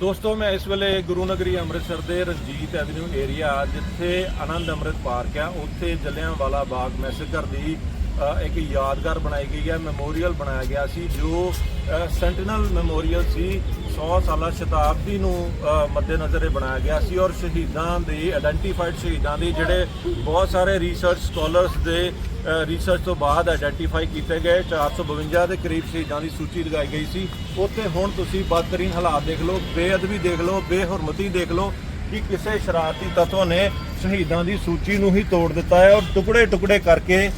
ਦੋਸਤੋ, ਮੈਂ ਇਸ ਵੇਲੇ ਗੁਰੂ ਨਗਰੀ ਅੰਮ੍ਰਿਤਸਰ ਦੇ ਰਣਜੀਤ ਐਵਨਿਊ ਏਰੀਆ, ਜਿੱਥੇ ਆਨੰਦ ਅੰਮ੍ਰਿਤ ਪਾਰਕ ਆ ਉੱਥੇ ਜਲਿਆਂਵਾਲਾ ਬਾਗ ਮੈਸੇਕਰ ਦੀ ਇੱਕ ਯਾਦਗਾਰ ਬਣਾਈ ਗਈ ਹੈ, ਮੈਮੋਰੀਅਲ ਬਣਾਇਆ ਗਿਆ ਸੀ, ਜੋ ਸੈਂਟੀਨਲ ਮੈਮੋਰੀਅਲ ਸੀ 100 ਸਾਲਾ ਸ਼ਤਾਬਦੀ ਨੂੰ ਮੱਦੇਨਜ਼ਰ ਇਹ ਬਣਾਇਆ ਗਿਆ ਸੀ ਔਰ ਸ਼ਹੀਦਾਂ ਦੀ ਆਇਡੈਂਟੀਫਾਈਡ ਸ਼ਹੀਦਾਂ ਦੀ ਜਿਹੜੇ ਬਹੁਤ ਸਾਰੇ ਰਿਸਰਚ ਸਕਾਲਰਸ ਦੇ ਰਿਸਰਚ ਤੋਂ ਬਾਅਦ ਆਇਡੈਂਟੀਫਾਈ ਕੀਤੇ ਗਏ 452 ਦੇ ਕਰੀਬ ਸ਼ਹੀਦਾਂ ਦੀ ਸੂਚੀ ਲਗਾਈ ਗਈ ਸੀ। ਉੱਥੇ ਹੁਣ ਤੁਸੀਂ ਬਦਤਰੀਨ ਹਾਲਾਤ ਦੇਖ ਲਓ, ਬੇਅਦਬੀ ਦੇਖ ਲਓ, ਬੇਹਰਮਤੀ ਦੇਖ ਲਓ ਕਿ ਕਿਸੇ ਸ਼ਰਾਰਤੀ ਤੱਤਵ ਨੇ ਸ਼ਹੀਦਾਂ ਦੀ ਸੂਚੀ ਨੂੰ ਹੀ ਤੋੜ ਦਿੱਤਾ ਹੈ ਔਰ ਟੁਕੜੇ ਟੁਕੜੇ ਕਰਕੇ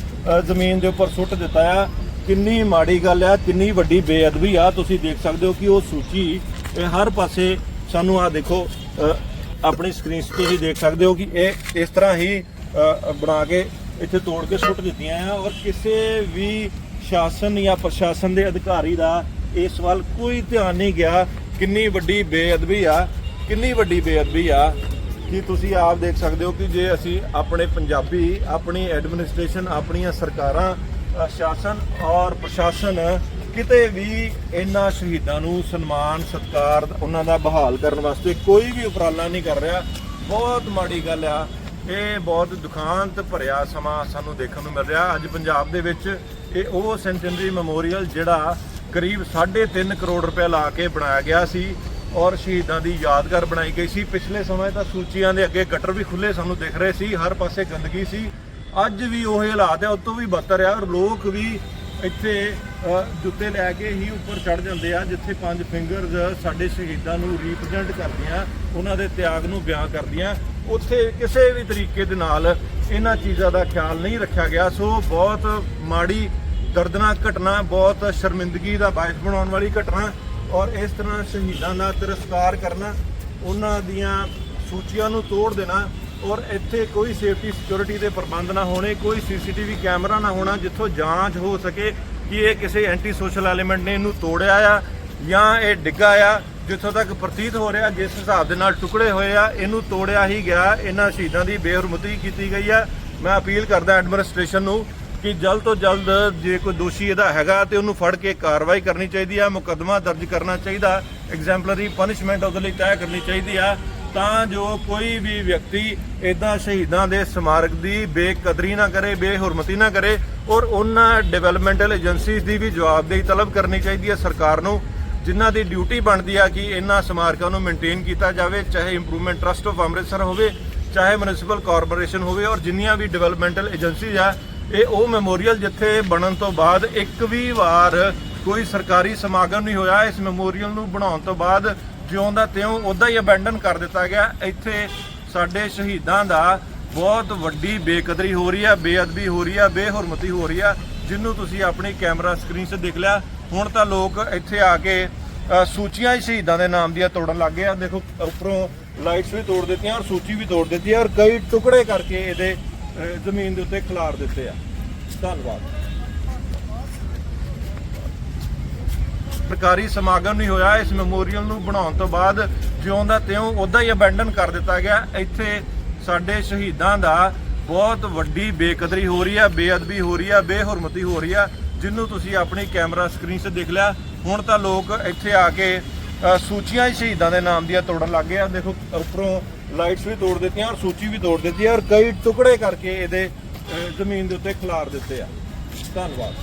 ਜ਼ਮੀਨ ਦੇ ਉੱਪਰ ਸੁੱਟ ਦਿੱਤਾ ਆ। ਕਿੰਨੀ ਮਾੜੀ ਗੱਲ ਆ, ਕਿੰਨੀ ਵੱਡੀ ਬੇਅਦਬੀ ਆ। ਤੁਸੀਂ ਦੇਖ ਸਕਦੇ ਹੋ ਕਿ ਉਹ ਸੂਚੀ ਹਰ ਪਾਸੇ ਸਾਨੂੰ ਆ ਦੇਖੋ ਆਪਣੀ ਸਕਰੀਨ ਤੇ ਤੁਸੀਂ ਦੇਖ ਸਕਦੇ ਹੋ ਕਿ ਇਹ ਇਸ ਤਰ੍ਹਾਂ ਹੀ ਬਣਾ ਕੇ ਇੱਥੇ ਤੋੜ ਕੇ ਸੁੱਟ ਦਿੱਤੀਆਂ ਆ। ਔਰ ਕਿਸੇ ਵੀ ਸ਼ਾਸਨ ਜਾਂ ਪ੍ਰਸ਼ਾਸਨ ਦੇ ਅਧਿਕਾਰੀ ਦਾ ਇਸ ਵੱਲ ਕੋਈ ਧਿਆਨ ਨਹੀਂ ਗਿਆ ਕਿੰਨੀ ਵੱਡੀ ਬੇਅਦਬੀ ਆ, ਕਿੰਨੀ ਵੱਡੀ ਬੇਅਦਬੀ ਆ। ਕਿ ਤੁਸੀਂ ਆਪ ਦੇਖ ਸਕਦੇ ਹੋ ਕਿ ਜੇ ਅਸੀਂ ਆਪਣੇ ਪੰਜਾਬੀ, ਆਪਣੀ ਐਡਮਿਨਿਸਟ੍ਰੇਸ਼ਨ ਆਪਣੀਆਂ ਸਰਕਾਰਾਂ ਸ਼ਾਸਨ ਔਰ ਪ੍ਰਸ਼ਾਸਨ ਕਿਤੇ ਵੀ ਇਹਨਾਂ ਸ਼ਹੀਦਾਂ ਨੂੰ ਸਨਮਾਨ, ਸਤਿਕਾਰ ਉਹਨਾਂ ਦਾ ਬਹਾਲ ਕਰਨ ਵਾਸਤੇ ਕੋਈ ਵੀ ਉਪਰਾਲਾ ਨਹੀਂ ਕਰ ਰਿਹਾ, ਬਹੁਤ ਮਾੜੀ ਗੱਲ ਆ। ਇਹ ਬਹੁਤ ਦੁਖਾਂਤ ਭਰਿਆ ਸਮਾਂ ਸਾਨੂੰ ਦੇਖਣ ਨੂੰ ਮਿਲ ਰਿਹਾ। ਅੱਜ ਪੰਜਾਬ ਦੇ ਵਿੱਚ ਇਹ ਉਹ ਸੈਂਟਨਰੀ ਮੈਮੋਰੀਅਲ ਜਿਹੜਾ ਕਰੀਬ 3.5 ਕਰੋੜ ਰੁਪਏ ਲਾ ਕੇ ਬਣਾਇਆ ਗਿਆ ਸੀ। ਔਰ ਸ਼ਹੀਦਾਂ ਦੀ ਯਾਦਗਾਰ ਬਣਾਈ ਗਈ ਸੀ। ਪਿਛਲੇ ਸਮੇਂ ਤਾਂ ਸੂਚੀਆਂ ਦੇ ਅੱਗੇ ਗਟਰ ਵੀ ਖੁੱਲੇ ਸਾਨੂੰ ਦਿਖ ਰਹੇ ਸੀ। ਹਰ ਪਾਸੇ ਗੰਦਗੀ ਸੀ। ਅੱਜ ਵੀ ਉਹ ਹਾਲਾਤ ਹੈ ਉਸ ਤੋਂ ਵੀ ਬਦਤਰ ਆ ਔਰ ਲੋਕ ਵੀ ਇੱਥੇ ਜੁੱਤੇ ਲੈ ਕੇ ਹੀ ਉੱਪਰ ਚੜ ਜਾਂਦੇ ਆ, ਜਿੱਥੇ ਪੰਜ ਫਿੰਗਰਸ ਸਾਡੇ ਸ਼ਹੀਦਾਂ ਨੂੰ ਰਿਪਰੈਜ਼ੈਂਟ ਕਰਦੀਆਂ, ਉਹਨਾਂ ਦੇ ਤਿਆਗ ਨੂੰ ਬਿਆਨ ਕਰਦੀਆਂ। ਉੱਥੇ ਕਿਸੇ ਵੀ ਤਰੀਕੇ ਦੇ ਨਾਲ ਇਹਨਾਂ ਚੀਜ਼ਾਂ ਦਾ ਖਿਆਲ ਨਹੀਂ ਰੱਖਿਆ ਗਿਆ। ਸੋ ਬਹੁਤ ਮਾੜੀ ਦਰਦਨਾਕ ਘਟਨਾ, ਬਹੁਤ ਸ਼ਰਮਿੰਦਗੀ ਦਾ ਬਾਇਸ ਬਣਾਉਣ ਵਾਲੀ ਘਟਨਾ ਔਰ ਇਸ ਤਰ੍ਹਾਂ ਸ਼ਹੀਦਾਂ ਦਾ ਤਿਰਸਕਾਰ ਕਰਨਾ, ਉਹਨਾਂ ਦੀਆਂ ਸੂਚੀਆਂ ਨੂੰ ਤੋੜ ਦੇਣਾ ਔਰ ਇੱਥੇ ਕੋਈ ਸੇਫਟੀ ਸਿਕਿਉਰਿਟੀ ਦੇ ਪ੍ਰਬੰਧ ਨਾ ਹੋਣੇ, ਕੋਈ ਸੀਸੀਟੀਵੀ ਕੈਮਰਾ ਨਾ ਹੋਣਾ ਜਿੱਥੋਂ ਜਾਂਚ ਹੋ ਸਕੇ ਕਿ ਇਹ ਕਿਸੇ ਐਂਟੀ ਸੋਸ਼ਲ ਐਲੀਮੈਂਟ ਨੇ ਇਹਨੂੰ ਤੋੜਿਆ ਆ ਜਾਂ ਇਹ ਡਿੱਗਾ ਆ, ਜਿੱਥੋਂ ਤੱਕ ਪ੍ਰਤੀਤ ਹੋ ਰਿਹਾ, ਜਿਸ ਹਿਸਾਬ ਦੇ ਨਾਲ ਟੁਕੜੇ ਹੋਏ ਆ, ਇਹਨੂੰ ਤੋੜਿਆ ਹੀ ਗਿਆ, ਇਹਨਾਂ ਸ਼ਹੀਦਾਂ ਦੀ ਬੇਹਰਮਤੀ ਕੀਤੀ ਗਈ ਆ। ਮੈਂ ਅਪੀਲ ਕਰਦਾ ਐਡਮਿਨਿਸਟ੍ਰੇਸ਼ਨ ਨੂੰ ਕਿ ਜਲਦ ਤੋਂ ਜਲਦ ਜੇ ਕੋਈ ਦੋਸ਼ੀ ਇਹਦਾ ਹੈਗਾ ਤੇ ਉਹਨੂੰ ਫੜ ਕੇ ਕਾਰਵਾਈ ਕਰਨੀ ਚਾਹੀਦੀ ਆ, ਮੁਕੱਦਮਾ ਦਰਜ ਕਰਨਾ ਚਾਹੀਦਾ ਐਗਜ਼ੈਂਪਲਰੀ ਪਨਿਸ਼ਮੈਂਟ ਉਹਦੇ ਲਈ ਤੈਅ ਕਰਨੀ ਚਾਹੀਦੀ ਆ, ਤਾਂ ਜੋ ਕੋਈ ਵੀ ਵਿਅਕਤੀ ਇਦਾਂ ਸ਼ਹੀਦਾਂ ਦੇ ਸਮਾਰਕ ਦੀ ਬੇਕਦਰੀ ਨਾ ਕਰੇ, ਬੇਹਰਮਤੀ ਨਾ ਕਰੇ ਔਰ ਉਹਨਾਂ ਡਿਵੈਲਪਮੈਂਟਲ ਏਜੰਸੀਜ਼ ਦੀ ਵੀ ਜਵਾਬਦੇਹੀ ਤਲਬ ਕਰਨੀ ਚਾਹੀਦੀ ਹੈ ਸਰਕਾਰ ਨੂੰ, ਜਿਨ੍ਹਾਂ ਦੀ ਡਿਊਟੀ ਬਣਦੀ ਆ ਕਿ ਇਹਨਾਂ ਸਮਾਰਕਾਂ ਨੂੰ ਮੇਨਟੇਨ ਕੀਤਾ ਜਾਵੇ, ਚਾਹੇ ਇੰਪਰੂਵਮੈਂਟ ਟਰਸਟ ਆਫ ਅੰਮ੍ਰਿਤਸਰ ਹੋਵੇ, ਚਾਹੇ ਮਿਊਨਿਸਪਲ ਕਾਰਪੋਰੇਸ਼ਨ ਹੋਵੇ ਔਰ ਜਿੰਨੀਆਂ ਵੀ ਡਿਵੈਲਪਮੈਂਟਲ ਏਜੰਸੀਜ਼ ਆ ਇਹ ਉਹ ਮੈਮੋਰੀਅਲ ਜਿੱਥੇ ਬਣਨ ਤੋਂ ਬਾਅਦ ਇੱਕ ਵੀ ਵਾਰ ਕੋਈ ਸਰਕਾਰੀ ਸਮਾਗਮ ਨਹੀਂ ਹੋਇਆ। ਇਸ ਮੈਮੋਰੀਅਲ ਨੂੰ ਬਣਾਉਣ ਤੋਂ ਬਾਅਦ ਜਿਉਂ ਦਾ ਤਿਉਂ ਉਦਾਂ ਹੀ ਅਬੈਂਡਨ ਕਰ ਦਿੱਤਾ ਗਿਆ। ਇੱਥੇ ਸਾਡੇ ਸ਼ਹੀਦਾਂ ਦਾ ਬਹੁਤ ਵੱਡੀ ਬੇਕਦਰੀ ਹੋ ਰਹੀ ਹੈ, ਬੇਅਦਬੀ ਹੋ ਰਹੀ ਹੈ, ਬੇਹਰਮਤੀ ਹੋ ਰਹੀ ਹੈ ਜਿਹਨੂੰ ਤੁਸੀਂ ਆਪਣੀ ਕੈਮਰਾ ਸਕਰੀਨ 'ਤੇ ਦੇਖ ਲਿਆ। ਹੁਣ ਤਾਂ ਲੋਕ ਇੱਥੇ ਆ ਕੇ ਸੂਚੀਆਂ ਹੀ ਸ਼ਹੀਦਾਂ ਦੇ ਨਾਮ ਦੀਆਂ ਤੋੜਨ ਲੱਗ ਗਏ ਆ। ਦੇਖੋ, ਉੱਪਰੋਂ ਲਾਈਟਸ ਵੀ ਤੋੜ ਦਿੱਤੀਆਂ ਔਰ ਸੂਚੀ ਵੀ ਤੋੜ ਦਿੱਤੀ ਆ ਔਰ ਕਈ ਟੁਕੜੇ ਕਰਕੇ ਇਹਦੇ ਜ਼ਮੀਨ ਦੇ ਉੱਤੇ ਖਿਲਾਰ ਦਿੱਤੇ ਆ। ਧੰਨਵਾਦ। ਸਰਕਾਰੀ ਸਮਾਗਮ ਨਹੀਂ ਹੋਇਆ। ਇਸ ਮੈਮੋਰੀਅਲ ਨੂੰ ਬਣਾਉਣ ਤੋਂ ਬਾਅਦ ਜਿਉਂ ਦਾ ਤਿਉਂ ਉਦਾਂ ਹੀ ਅਬੈਂਡਨ ਕਰ ਦਿੱਤਾ ਗਿਆ। ਇੱਥੇ ਸਾਡੇ ਸ਼ਹੀਦਾਂ ਦਾ ਬਹੁਤ ਵੱਡੀ ਬੇਕਦਰੀ ਹੋ ਰਹੀ ਆ ਬੇਅਦਬੀ ਹੋ ਰਹੀ ਆ ਬੇਹਰਮਤੀ ਹੋ ਰਹੀ ਆ ਜਿਹਨੂੰ ਤੁਸੀਂ ਆਪਣੀ ਕੈਮਰਾ ਸਕਰੀਨ 'ਤੇ ਦੇਖ ਲਿਆ। ਹੁਣ ਤਾਂ ਲੋਕ ਇੱਥੇ ਆ ਕੇ ਅ, ਸੂਚੀਆਂ ਹੀ ਸ਼ਹੀਦਾਂ ਦੇ ਨਾਮ ਦੀਆਂ ਤੋੜਨ ਲੱਗ ਗਏ ਆ। ਦੇਖੋ ਉੱਪਰੋਂ ਲਾਈਟਸ ਵੀ ਤੋੜ ਦਿੱਤੀਆਂ ਔਰ ਸੂਚੀ ਵੀ ਤੋੜ ਦਿੱਤੀ ਆ ਔਰ ਕਈ ਟੁਕੜੇ ਕਰਕੇ ਇਹਦੇ ਅ, ਜ਼ਮੀਨ ਦੇ ਉੱਤੇ ਖਿਲਾਰ ਦਿੱਤੇ ਆ। ਧੰਨਵਾਦ।